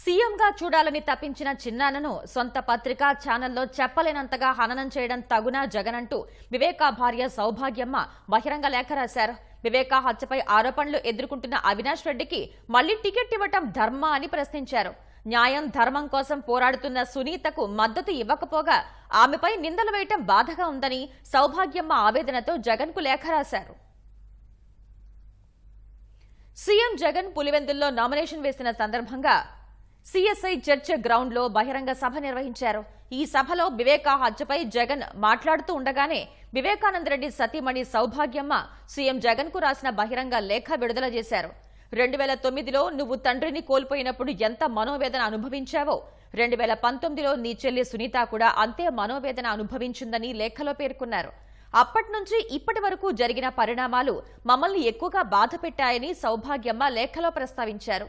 సీఎంగా చూడాలని తప్పించిన చిన్నానను సొంత పత్రికా ఛానల్లో చెప్పలేనంతగా హననం చేయడం తగునా జగనంటూ వివేకా భార్య సౌభాగ్యమ్మ బహిరంగ లేఖ రాశారు. వివేకా హత్యపై ఆరోపణలు ఎదుర్కొంటున్న అవినాష్ రెడ్డికి మళ్ళీ టికెట్ ఇవ్వటం ధర్మ అని ప్రశ్నించారు. న్యాయం ధర్మం కోసం పోరాడుతున్న సునీతకు మద్దతు ఇవ్వకపోగా ఆమెపై నిందలు వేయటం బాధగా ఉందని సౌభాగ్యమ్మ ఆవేదనతో జగన్కు లేఖ రాశారు. సీఎం జగన్ పులివెందుల్లో నామినేషన్ వేసిన సందర్భంగా సిఎస్ఐ చర్చ్ గ్రౌండ్లో బహిరంగ సభ నిర్వహించారు. ఈ సభలో వివేకా హత్యపై జగన్ మాట్లాడుతూ ఉండగానే వివేకానందరెడ్డి సతీమణి సౌభాగ్యమ్మ సీఎం జగన్కు రాసిన బహిరంగ లేఖ విడుదల చేశారు. రెండు వేల తొమ్మిదిలో నువ్వు తండ్రిని కోల్పోయినప్పుడు ఎంత మనోవేదన అనుభవించావో రెండు వేల పంతొమ్మిదిలో నీ చెల్లి సునీత కూడా అంతే మనోవేదన అనుభవించిందని లేఖలో పేర్కొన్నారు. అప్పటి నుంచి ఇప్పటి వరకు జరిగిన పరిణామాలు మమ్మల్ని ఎక్కువగా బాధ పెట్టాయని సౌభాగ్యమ్మ లేఖలో ప్రస్తావించారు.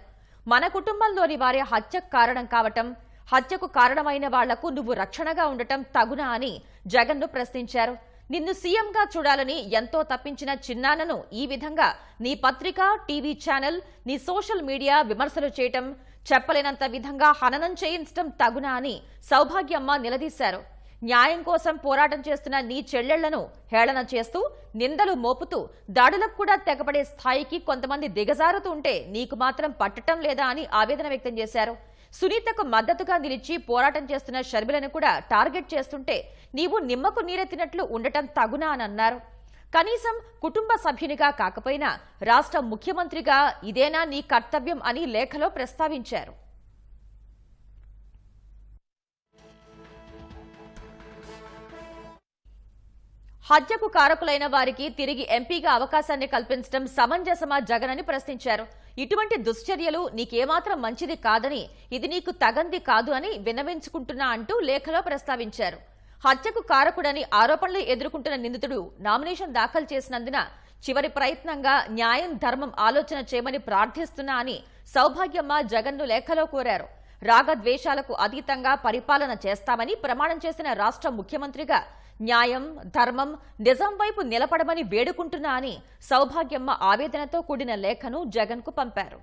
మన కుటుంబంలోని వారి హత్యకు కారణం కావటం హత్యకు కారణమైన వాళ్ళకు నువ్వు రక్షణగా ఉండటం తగునా అని జగన్ను ప్రశ్నించారు. నిన్ను సీఎంగా చూడాలని ఎంతో తప్పించిన చిన్నానను ఈ విధంగా నీ పత్రిక టీవీ ఛానల్ నీ సోషల్ మీడియా విమర్శలు చేయటం చెప్పలేనంత విధంగా హననం చేయించటం తగునా అని సౌభాగ్యమ్మ నిలదీశారు. న్యాయం కోసం పోరాటం చేస్తున్న నీ చెల్లెళ్ళను హేళన చేస్తూ నిందలు మోపుతూ దాడులకు కూడా తెగపడే స్థాయికి కొంతమంది దిగజారుతూ ఉంటే నీకు మాత్రం పట్టటం లేదా అని ఆవేదన వ్యక్తం చేశారు. సునీతకు మద్దతుగా నిలిచి పోరాటం చేస్తున్న షర్మిలను కూడా టార్గెట్ చేస్తుంటే నీవు నిమ్మకు నీరెత్తినట్లు ఉండటం తగునా అని అన్నారు. కనీసం కుటుంబ సభ్యునిగా కాకపోయినా రాష్ట్ర ముఖ్యమంత్రిగా ఇదేనా నీ కర్తవ్యం అని లేఖలో ప్రస్తావించారు. హత్యకు కారకులైన వారికి తిరిగి ఎంపీగా అవకాశాన్ని కల్పించడం సమంజసమా జగన్ అని ప్రశ్నించారు. ఇటువంటి దుశ్చర్యలు నీకేమాత్రం మంచిది కాదని ఇది నీకు తగంది కాదు అని విన్నవించుకుంటున్నా అంటూ లేఖలో ప్రస్తావించారు. హత్యకు కారకుడని ఆరోపణలు ఎదుర్కొంటున్న నిందితుడు నామినేషన్ దాఖలు చేసినందున చివరి ప్రయత్నంగా న్యాయం ధర్మం ఆలోచన చేయమని ప్రార్థిస్తున్నా అని సౌభాగ్యమ్మ జగన్ను లేఖలో కోరారు. రాగద్వేషాలకు అతీతంగా పరిపాలన చేస్తామని ప్రమాణం చేసిన రాష్ట్ర ముఖ్యమంత్రిగా న్యాయం ధర్మం నిజం వైపు నిలబడమని వేడుకుంటున్నా అని సౌభాగ్యమ్మ ఆవేదనతో కూడిన లేఖను జగన్కు పంపారు.